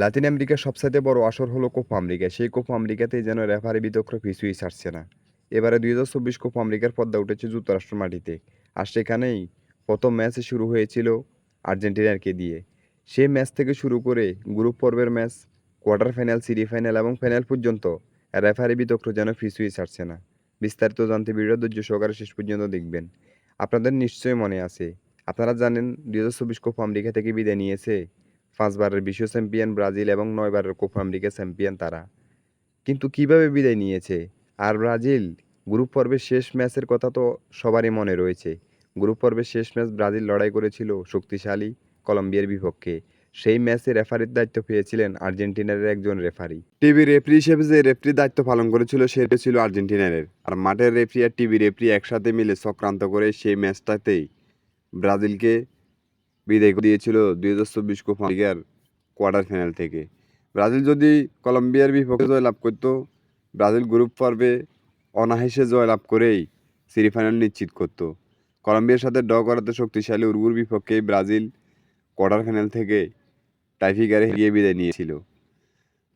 লাতিন আমেরিকার সবচাইতে বড় আসর হলো কোপা আমেরিকা। সেই কোপা আমেরিকাতেই যেন রেফারি বিতক্র কিছুই ছাড়ছে না। এবারে দুই হাজার চব্বিশ কোপা আমেরিকার পর্দা উঠেছে যুক্তরাষ্ট্র মাটিতে। আর সেখানেই প্রথম ম্যাচ শুরু হয়েছিল আর্জেন্টিনাকে দিয়ে। সেই ম্যাচ থেকে শুরু করে গ্রুপ পর্বের ম্যাচ, কোয়ার্টার ফাইনাল, সেমিফাইনাল এবং ফাইনাল পর্যন্ত রেফারি বিতক্র যেন কিছুই ছাড়ছে না। বিস্তারিত জানতে ভিডিও ধৈর্য সহকারে শেষ পর্যন্ত দেখবেন। আপনাদের নিশ্চয়ই মনে আছে, আপনারা জানেন দুই হাজার চব্বিশ কোপা আমেরিকা থেকে বিদায় নিয়েছে পাঁচবারের বিশ্ব চ্যাম্পিয়ন ব্রাজিল এবং নয়বারের কোপা আমেরিকা চ্যাম্পিয়ন তারা। কিন্তু কীভাবে বিদায় নিয়েছে? আর ব্রাজিল, গ্রুপ পর্বের শেষ ম্যাচের কথা তো সবারই মনে রয়েছে। গ্রুপ পর্বের শেষ ম্যাচ ব্রাজিল লড়াই করেছিল শক্তিশালী কলম্বিয়ার বিপক্ষে। সেই ম্যাচে রেফারির দায়িত্ব পেয়েছিলেন আর্জেন্টিনার একজন রেফারি। টিভি রেফারি হিসেবে যে রেফারি দায়িত্ব পালন করেছিল সেটা ছিল আর্জেন্টিনারের। আর মাঠের রেফারি আর টিভি রেফারি একসাথে মিলে চক্রান্ত করে সেই ম্যাচটাতেই ব্রাজিলকে বিদায় দিয়েছিল দুই হাজার চব্বিশ কোপা আমেরিকার কোয়ার্টার ফাইনাল থেকে। ব্রাজিল যদি কলম্বিয়ার বিপক্ষে জয়লাভ করত, ব্রাজিল গ্রুপ পর্বে অনায়াসে জয়লাভ করেই সেমিফাইনাল নিশ্চিত করত। কলম্বিয়ার সাথে ড করাতে শক্তিশালী উরুগুর বিপক্ষে ব্রাজিল কোয়ার্টার ফাইনাল থেকে টাইফিকারে গিয়ে বিদায় নিয়েছিল।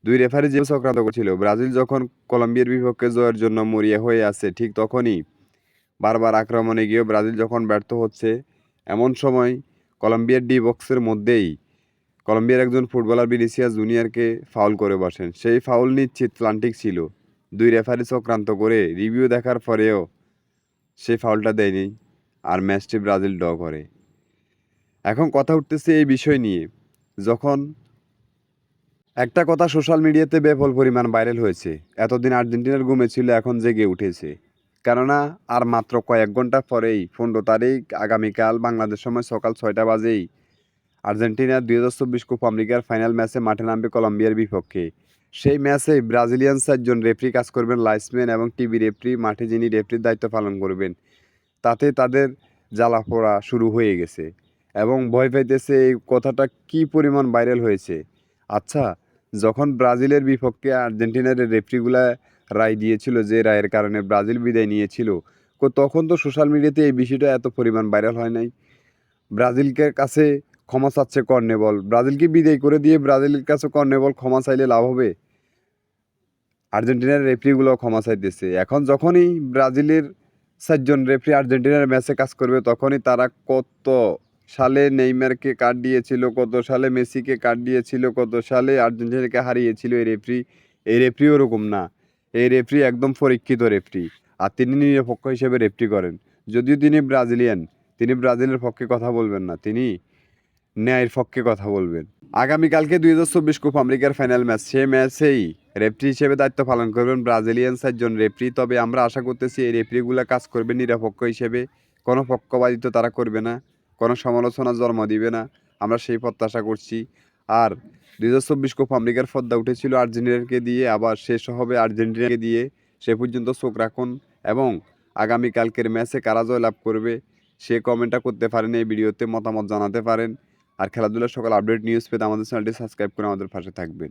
দুই রেফারি যে চক্রান্ত করছিল, ব্রাজিল যখন কলম্বিয়ার বিপক্ষে জয়ের জন্য মরিয়া হয়ে আছে, ঠিক তখনই বারবার আক্রমণে গিয়েও ব্রাজিল যখন ব্যর্থ হচ্ছে, এমন সময় কলম্বিয়ার ডি বক্সের মধ্যেই কলম্বিয়ার একজন ফুটবলার বিনিসিয়া জুনিয়রকে ফাউল করে বসেন। সেই ফাউল নিশ্চিত প্লান্টিক ছিল। দুই রেফারি চক্রান্ত করে রিভিউ দেখার পরেও সেই ফাউলটা দেয়নি আর ম্যাচটি ব্রাজিল ড করে। এখন কথা উঠতেছে এই বিষয় নিয়ে। যখন একটা কথা সোশ্যাল মিডিয়াতে বেফল পরিমাণ ভাইরাল হয়েছে, এতদিন আর্জেন্টিনার ঘুমে ছিল, এখন জেগে উঠেছে। কেননা আর মাত্র কয়েক ঘণ্টা পরেই পনেরো তারিখ আগামীকাল বাংলাদেশ সময় সকাল ছয়টা বাজেই। আর্জেন্টিনার দুই হাজার চব্বিশ কোপা আমেরিকার ফাইনাল ম্যাচে মাঠে নামবে কলম্বিয়ার বিপক্ষে। সেই ম্যাচে ব্রাজিলিয়ান চারজন রেফরি কাজ করবেন লাইসম্যান এবং টিভি রেফরি মাঠে যিনি রেফরির দায়িত্ব পালন করবেন, তাতে তাদের জ্বালা পোড়া শুরু হয়ে গেছে। এবং ভয় পাইতেছে এই কথাটা কি পরিমাণ ভাইরাল হয়েছে। আচ্ছা যখন ব্রাজিলের বিপক্ষে আর্জেন্টিনার রেফরিগুলা রায় দিয়েছিল যে রায়ের কারণে ব্রাজিল বিদায় নিয়েছিল। তখন তো সোশ্যাল মিডিয়াতে এই বিষয়টা এত পরিমাণ ভাইরাল হয় নাই। ব্রাজিলকে কাছে ক্ষমা চাচ্ছে কর্নেবল। ব্রাজিলকে বিদায় করে দিয়ে ব্রাজিলের কাছে কর্নেবল ক্ষমা চাইলে লাভ হবে। আর্জেন্টিনার রেফরিগুলো ক্ষমা চাইতেছে। এখন যখনই ব্রাজিলের চারজন রেফরি আর্জেন্টিনার ম্যাচে কাজ করবে, তখনই তারা কত সালে নেইমারকে কার্ড দিয়েছিল, কত সালে মেসিকে কার্ড দিয়েছিল, কত সালে আর্জেন্টিনাকে হারিয়েছিল এই রেফরি। এই রেফরি ওরকম না। এই রেফরি একদম পরীক্ষিত রেফরি আর তিনি নিরপেক্ষ হিসেবে রেফরি করেন। যদিও তিনি ব্রাজিলিয়ান, তিনি ব্রাজিলের পক্ষে কথা বলবেন না, তিনি ন্যায়ের পক্ষে কথা বলবেন। আগামীকালকে দুই হাজার চব্বিশ কোপ আমেরিকার ফাইনাল ম্যাচ সেই ম্যাচেই রেফরি হিসেবে দায়িত্ব পালন করবেন ব্রাজিলিয়ান চারজন রেফরি তবে আমরা আশা করতেছি এই রেফরিগুলো কাজ করবে নিরপেক্ষ হিসেবে। কোনো পক্ষপাতিত্ব তারা করবে না, কোনো সমালোচনা জন্ম দিবে না। আমরা সেই প্রত্যাশা করছি। আর দু হাজার চব্বিশ কোপ আমেরিকার ফর্দা উঠেছিল আর্জেন্টিনাকে দিয়ে, আবার শেষ হবে আর্জেন্টিনাকে দিয়ে। সে পর্যন্ত চোখ রাখুন এবং আগামীকালকের ম্যাচে কারা জয়লাভ করবে সে কমেন্টটা করতে পারেন, এই ভিডিওতে মতামত জানাতে পারেন। আর খেলাধুলার সকল আপডেট নিউজ পেতে আমাদের চ্যানেলটি সাবস্ক্রাইব করে আমাদের পাশে থাকবেন।